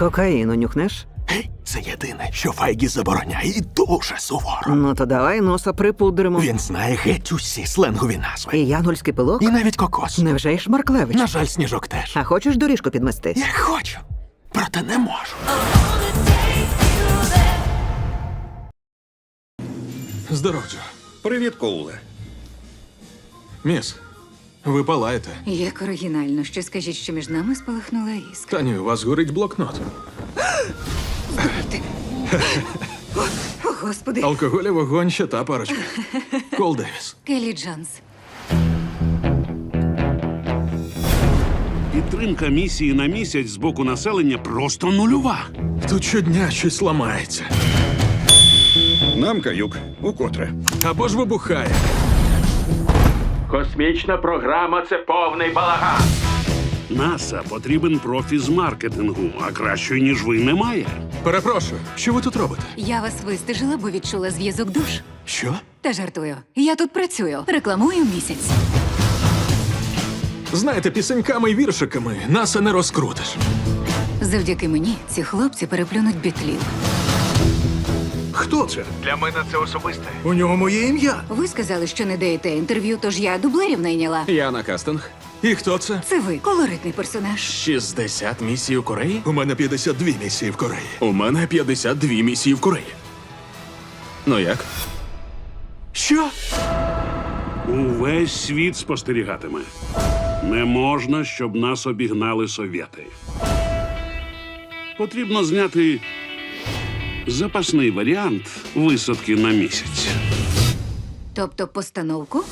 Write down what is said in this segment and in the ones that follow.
Кокаїну нюхнеш? Гей, це єдине, що Файгі забороняє і дуже суворо. Ну то давай носа припудримо. Він знає геть усі сленгові назви. І янгольський пилок? І навіть кокос. Невже й Шмарклевич? На жаль, сніжок теж. А хочеш доріжку підмести? Я хочу, проте не можу. Здоров'я. Привіт, Коуле. Міс, ви палаєте. Як оригінально, що скажіть, що між нами спалахнула іскра. Та ні, у вас горить блокнот. Ти... О, господи, Алкоголь і вогонь ще та парочка. Кол Девіс. Келі Джонс. Підтримка місії на місяць з боку населення просто нульова. Тут щодня щось ламається. Нам каюк. Укотре. Або ж вибухає. Космічна програма це повний балаган. НАСА потрібен профі з маркетингу, а кращої, ніж ви, немає. Перепрошую, що ви тут робите? Я вас вистежила, бо відчула зв'язок душ. Що? Та жартую. Я тут працюю. Рекламую місяць. Знаєте, пісеньками і віршиками наса не розкрутиш. Завдяки мені ці хлопці переплюнуть бітлів. Хто це? Для мене це особисте. У нього моє ім'я. Ви сказали, що не даєте інтерв'ю, тож я дублерів найняла. Я на кастинг. І хто це? Це ви, колоритний персонаж. 60 місій у Кореї? У мене 52 місії в Кореї. У мене 52 місії в Кореї. Ну як? Що? Увесь світ спостерігатиме. Не можна, щоб нас обігнали совєти. Потрібно зняти запасний варіант висадки на місяць. Тобто постановку?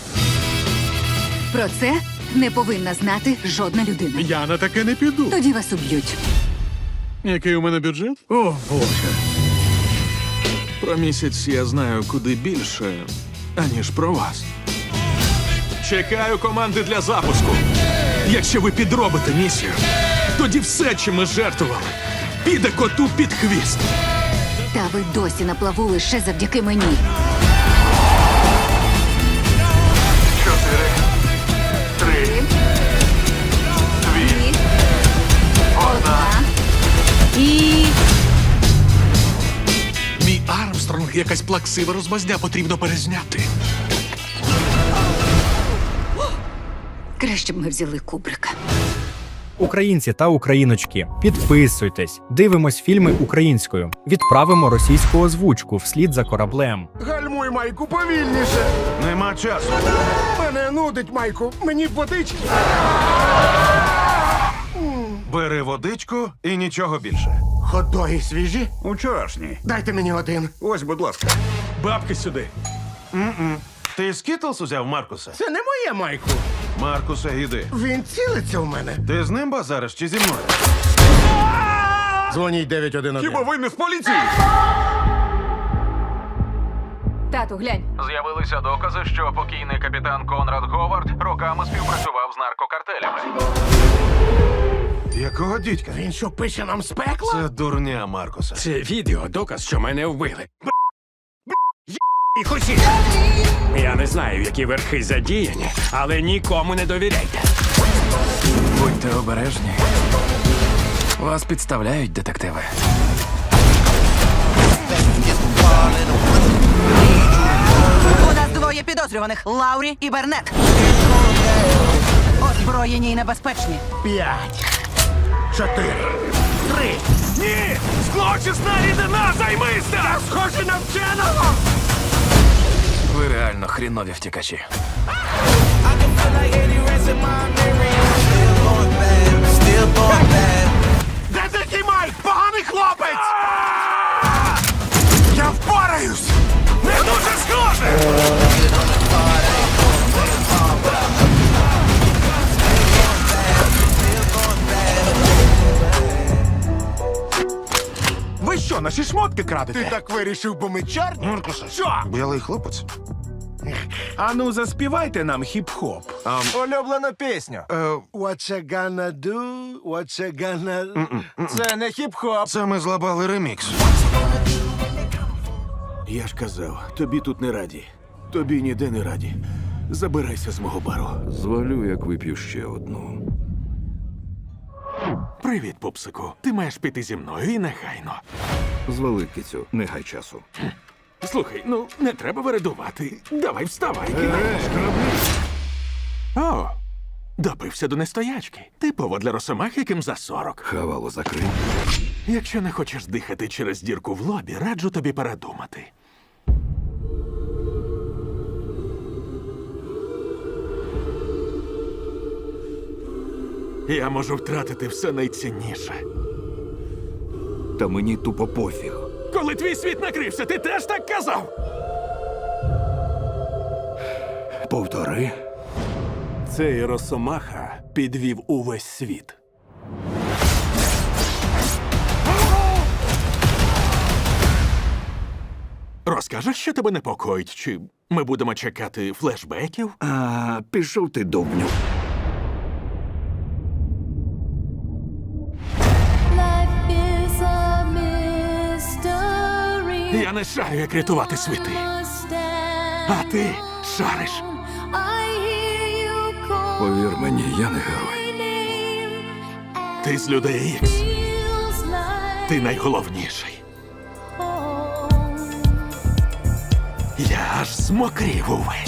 Про це не повинна знати жодна людина. Я на таке не піду. Тоді вас уб'ють. Який у мене бюджет? О, Боже. Про місяць я знаю куди більше, аніж про вас. Чекаю команди для запуску. Якщо ви підробите місію, тоді все, чим ми жертвували, піде коту під хвіст. Ви досі на плаву лише завдяки мені. Чотири, три, дві, одна. І Мій Армстронг якась плаксива розмазня потрібно перезняти. краще б ми взяли кубрика. Українці та україночки, підписуйтесь, дивимось фільми українською, відправимо російську озвучку вслід за кораблем. Гальмуй, Майку, повільніше. Нема часу. Мене нудить, Майку. Мені б водички. Бери водичку і нічого більше. Ходоги свіжі? Учорашній. Дайте мені один. Ось, будь ласка. Бабки сюди. Ти скітлс узяв Маркуса? Це не моє, Майку. Маркуса, іди. Він цілиться в мене. Ти з ним базариш чи зі мною? Дзвоніть 911. ви не з поліції? Тату, глянь. З'явилися докази, що покійний капітан Конрад Говард роками співпрацював з наркокартелями. Якого дідька? Він що пише нам з пекла? Це дурня Маркуса. Це відео доказ, що мене вбили. І хусі. Я не знаю, які верхи задіяні, але нікому не довіряйте. Будьте обережні. Вас підставляють детективи. У нас двоє підозрюваних Лаурі і Бернет. Озброєні і небезпечні. П'ять. Чотири. Три. Ні! Злочисна рідина, займися! Я схожий на вченого! Ви реально хрінові втікачі. Де такий Майк? Поганий хлопець! Я впораюсь! Не дуже схоже! Наші шмотки крадете? Ти так вирішив, бо ми чорні? Маркуса. Що? Білий хлопець. Ану, заспівайте нам хіп-хоп. Улюблену пісню. Е, What you gonna do? What you gonna... Це не хіп-хоп. це ми злабали ремікс. Я ж казав, тобі тут не раді. Тобі ніде не раді. Забирайся з мого бару. Звалю, як вип'ю ще одну. Привіт, пупсику. Ти маєш піти зі мною і нехайно. Звали кицю, не гай часу. Слухай, ну не треба вередувати. Давай вставай. кидай. О, допився до нестоячки. Типово для росомах, яким за сорок. Хавало закрий. Якщо не хочеш дихати через дірку в лобі, раджу тобі передумати. Я можу втратити все найцінніше. Та мені тупо пофіг. Коли твій світ накрився, ти теж так казав? Повтори. Цей росомаха підвів увесь світ. Розкажеш, що тебе непокоїть, чи ми будемо чекати флешбеків? А, пішов ти довбню. Я не шарю, як рятувати світи. А ти шариш. Повір мені, я не герой. Ти з людей Ікс. Ти найголовніший. Я аж змокрів увесь.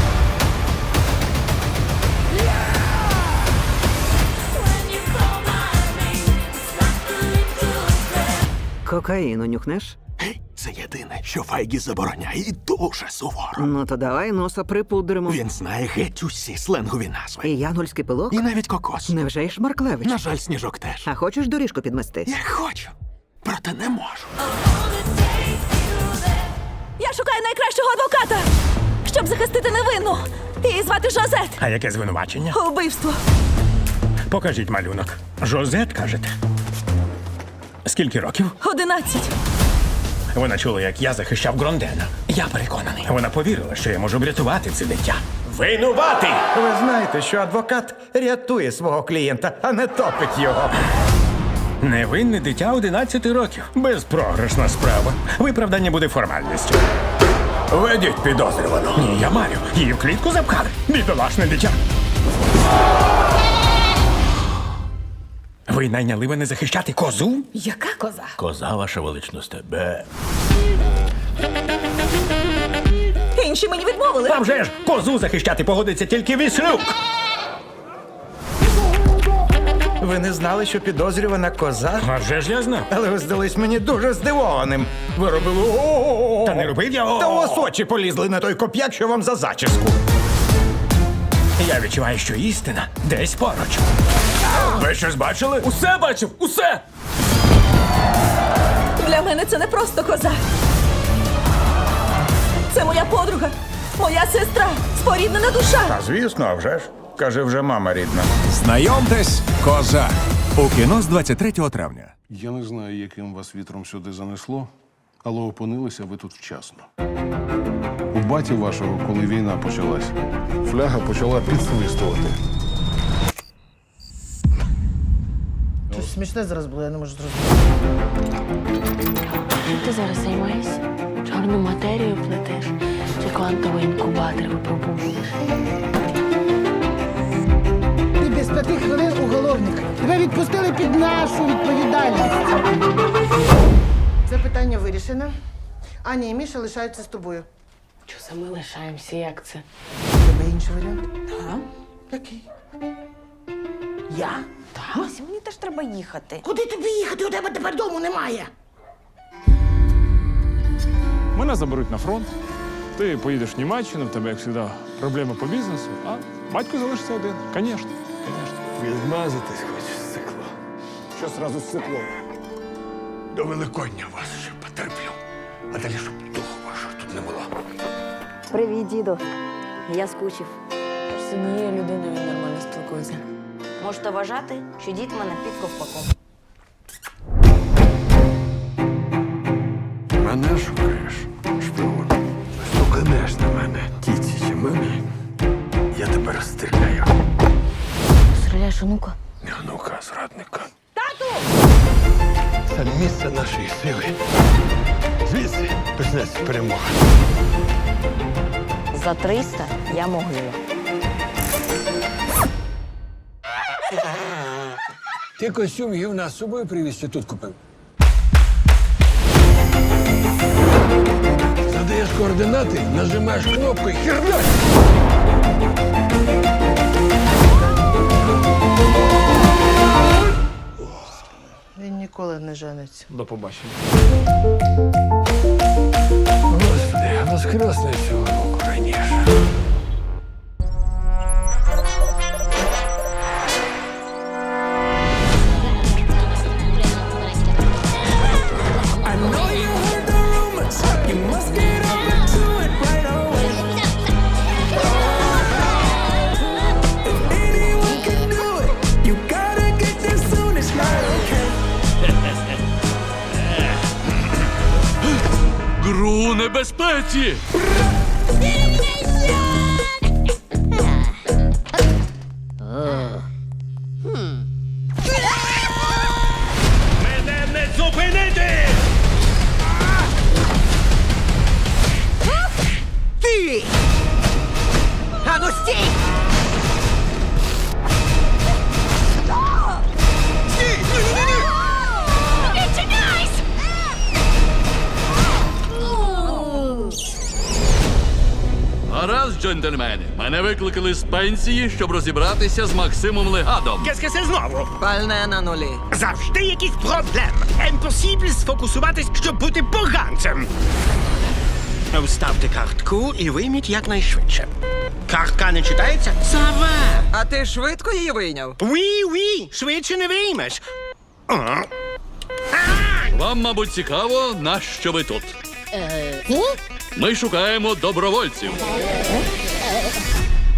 Кокаїну нюхнеш? Гей, Це єдине, що Файгі забороняє і дуже суворо. Ну то давай носа припудримо. Він знає геть усі сленгові назви. І янгольський пилок? І навіть кокос. Невже й Шмарклевич? На жаль, сніжок теж. А хочеш доріжку підмести? Я хочу, проте не можу. Я шукаю найкращого адвоката, щоб захистити невинну. Її звати Жозет. А яке звинувачення? Убивство. Покажіть малюнок. Жозет, кажете. Скільки років? Одинадцять. Вона чула, як я захищав Грондена. Я переконаний. Вона повірила, що я можу врятувати це дитя. Винуватий! Ви знаєте, що адвокат рятує свого клієнта, а не топить його. Невинне дитя 11 років. Безпрограшна справа. Виправдання буде формальністю. Ведіть підозрювану. Ні, я маю. Її в клітку запхали. Бідолашне дитя. Ви найняли мене захищати козу? Яка коза? Коза, ваша величність, тебе. Інші мені відмовили. Там же ж козу захищати погодиться тільки віслюк. Ви не знали, що підозрювана коза? А вже ж я знав. Але ви здались мені дуже здивованим. Ви робили о Та не робив я. Та у вас очі полізли на той коп'як, що вам за зачіску. Я відчуваю, що істина десь поруч. Ви щось бачили? Усе бачив! Усе! Для мене це не просто коза. Це моя подруга, моя сестра, споріднена душа. А звісно, а вже ж. Каже вже мама рідна. Знайомтесь, коза. У кіно з 23 травня. Я не знаю, яким вас вітром сюди занесло, але опинилися ви тут вчасно. У баті вашого, коли війна почалась, фляга почала підсвистувати. Щось смішне зараз було, я не можу зрозуміти. Ти зараз займаєшся? Чорну матерію плетеш чи квантовий інкубатор випробовуєш? І без п'яти хвилин уголовник. Тебе відпустили під нашу відповідальність. Це питання вирішено. Аня і Міша лишаються з тобою. Що саме лишаємося, як це? У тебе інший варіант? Так. Який? Я? Так. Ось мені теж треба їхати. Куди тобі їхати? У тебе тепер дому немає. Мене заберуть на фронт. Ти поїдеш в Німеччину, в тебе, як завжди, проблеми по бізнесу, а батько залишиться один. Звісно, звісно. Відмазатись хочеш з цикло. Що зразу з циклом? До Великодня вас ще потерплю. А далі, щоб духу вашого тут не було. Привіт, діду. Я скучив. З однією людиною він нормально спілкується. Можете вважати, що дід мене під ковпаком. Мене шукаєш, шпигун. Стуканеш на мене, тіці чи мамі. Я тебе розстріляю. Стріляєш онука? Не онука, а зрадника. Тату! Це місце нашої сили. Звідси почнеться перемога. За 300 я могила. Ти костюм гівна з собою привіз чи тут купив? Задаєш координати, нажимаєш кнопку і хернеш. Він ніколи не жениться. До побачення. Господи, воскресне цього року раніше. Небезпеці! Гаразд, джентльмени. Мене викликали з пенсії, щоб розібратися з Максимом Легадом. Кескесе знову. Пальне на нулі. Завжди якийсь проблем. Емпосібль сфокусуватись, щоб бути поганцем. Вставте картку і вийміть якнайшвидше. Картка не читається? Сава! А ти швидко її вийняв? Уі, уі, швидше не виймеш. Вам, мабуть, цікаво, нащо ви тут. Ми шукаємо добровольців.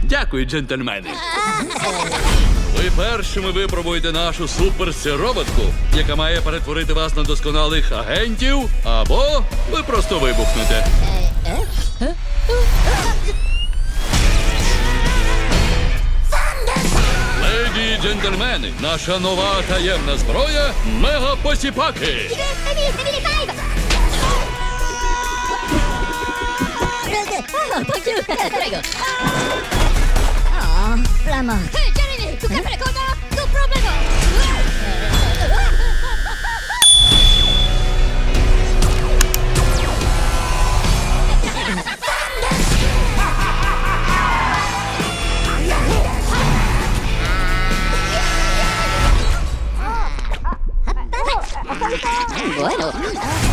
Дякую, джентльмени. Ви першими випробуєте нашу суперсироботку, яка має перетворити вас на досконалих агентів, або ви просто вибухнете. Леді і джентльмени, наша нова таємна зброя мегапосіпаки. Oh, la. Oh, Hey, Jeremy, tu jefe, coño, tu problema. Bueno.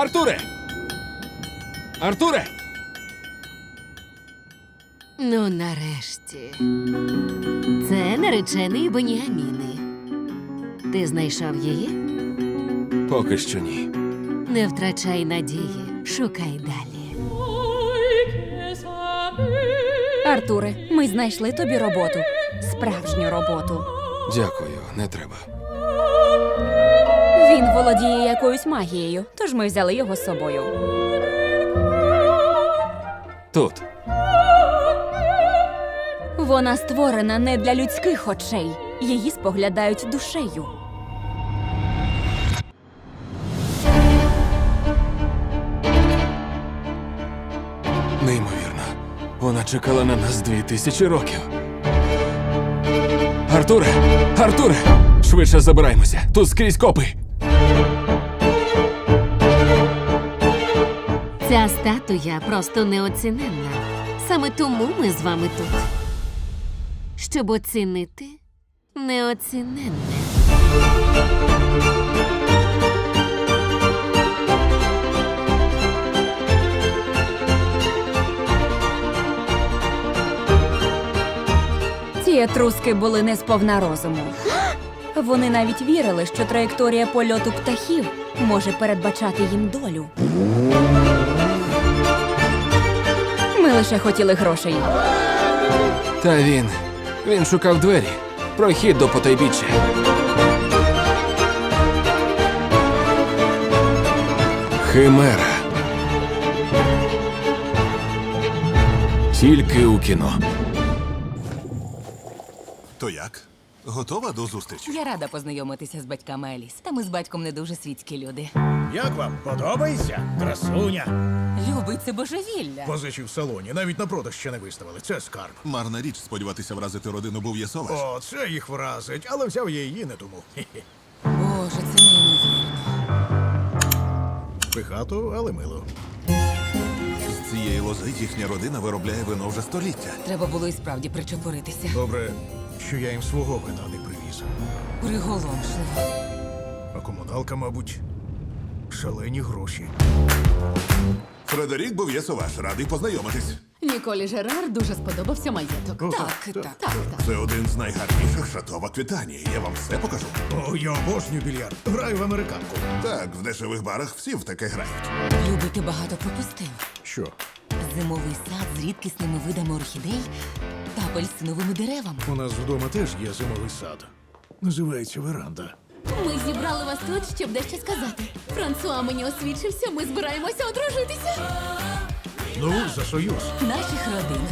Артуре! Артуре! Ну, нарешті. Це наречений Беніаміни. Ти знайшов її? Поки що ні. Не втрачай надії, шукай далі. Артуре, ми знайшли тобі роботу. Справжню роботу. Дякую, не треба. Він володіє якоюсь магією, тож ми взяли його з собою. Тут. Вона створена не для людських очей. Її споглядають душею. Неймовірно. Вона чекала на нас дві тисячі років. Артуре! Артуре! Швидше забираємося. Тут скрізь копи. Ця статуя просто неоціненна. Саме тому ми з вами тут. Щоб оцінити неоціненне. Ці етруски були не сповна розуму. Вони навіть вірили, що траєкторія польоту птахів може передбачати їм долю. Лише хотіли грошей. Та він. Він шукав двері. Прохід до потайбіччя. Химера. Тільки у кіно. То як? Готова до зустрічі? Я рада познайомитися з батьками Еліс. Та ми з батьком не дуже світські люди. Як вам подобається? Красуня. Любить це божевілля. Позичі в салоні, навіть на продаж ще не виставили. Це скарб. Марна річ сподіватися вразити родину був єсоваш. О, це їх вразить, але взяв я її не тому. Хе-хе. Боже, це неймовірно. Пихато, але мило. З цієї лози їхня родина виробляє вино вже століття. Треба було і справді причепуритися. Добре, що я їм свого вина не привіз. Приголомшливо. А комуналка, мабуть, шалені гроші. Фредерік був єсоваш, радий познайомитись. Ніколі Жерар дуже сподобався маєток. Так, так, так. Це один з найгарніших шато в Аквітанії. Я вам все покажу. О, я обожнюю більярд. Граю в американку. Так, в дешевих барах всі в таке грають. Любити багато пропустив. Що? Зимовий сад з рідкісними видами орхідей апельсиновими деревами. У нас вдома теж є зимовий сад. Називається веранда. Ми зібрали вас тут, щоб дещо сказати. Франсуа мені освідчився, ми збираємося одружитися. Ну, за союз. В наших родинах,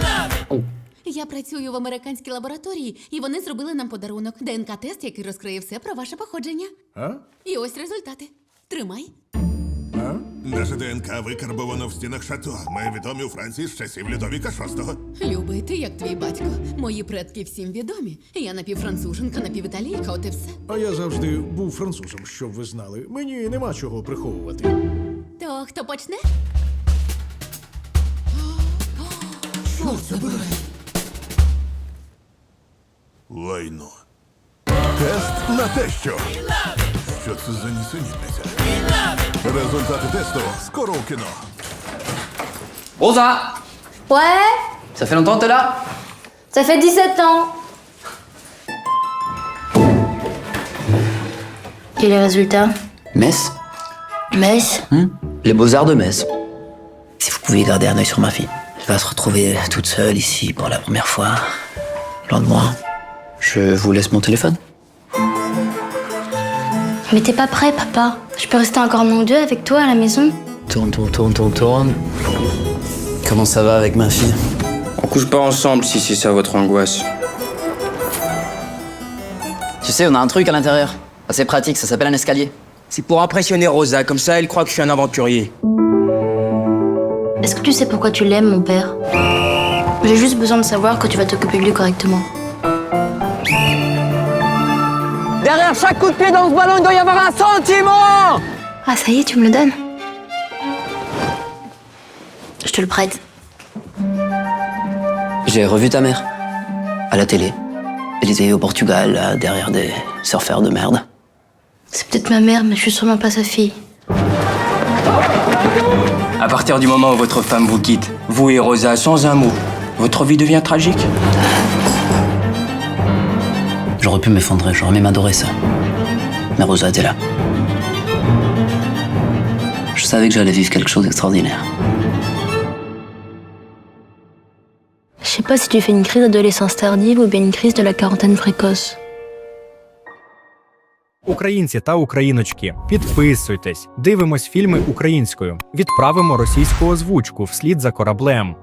так. Я працюю в американській лабораторії, і вони зробили нам подарунок ДНК-тест, який розкриє все про ваше походження. А? І ось результати. Тримай. Наше ДНК викарбовано в стінах шато. Ми відомі у Франції з часів Людовіка VI. Любий, ти як твій батько. Мої предки всім відомі. Я напівфранцуженка, напівіталійка, от і все. А я завжди був французом, щоб ви знали. Мені нема чого приховувати. То хто почне? Що це буде? Лайно. Тест на те, що. Що це за нісенітниця? Skoro kino. Rosa Ouais Ça fait longtemps que t'es là? Ça fait 17 ans. Et les résultats? Metz? Metz hmm? Les beaux-arts de Metz. Si vous pouviez garder un œil sur ma fille. Elle va se retrouver toute seule ici pour la première fois. Loin moi. Je vous laisse mon téléphone. Mais t'es pas prêt, papa. Je peux rester encore un an ou deux avec toi à la maison Tourne, tourne, tourne, tourne, tourne. Comment ça va avec ma fille? On couche pas ensemble si c'est ça votre angoisse. Tu sais, on a un truc à l'intérieur. C'est pratique, ça s'appelle un escalier. C'est pour impressionner Rosa, comme ça elle croit que je suis un aventurier. Est-ce que tu sais pourquoi tu l'aimes, mon père? J'ai juste besoin de savoir que tu vas t'occuper de lui correctement. Derrière chaque coup de pied dans ce ballon, il doit y avoir un sentiment Ah, ça y est, tu me le donnes Je te le prête. J'ai revu ta mère. À la télé. Elle était au Portugal, là, derrière des surfeurs de merde. C'est peut-être ma mère, mais je suis sûrement pas sa fille. À partir du moment où votre femme vous quitte, vous et Rosa, sans un mot, votre vie devient tragique J'aurais pu m'effondrer, j'aurais même adoré ça. Mais Rosa était là. Je savais que j'allais vivre quelque chose d'extraordinaire. Je sais pas si tu fais une crise d'adolescence tardive ou bien une crise de la quarantaine précoce. Українці та україночки, підписуйтесь, дивимось фільми українською, відправимо російську озвучку вслід за кораблем.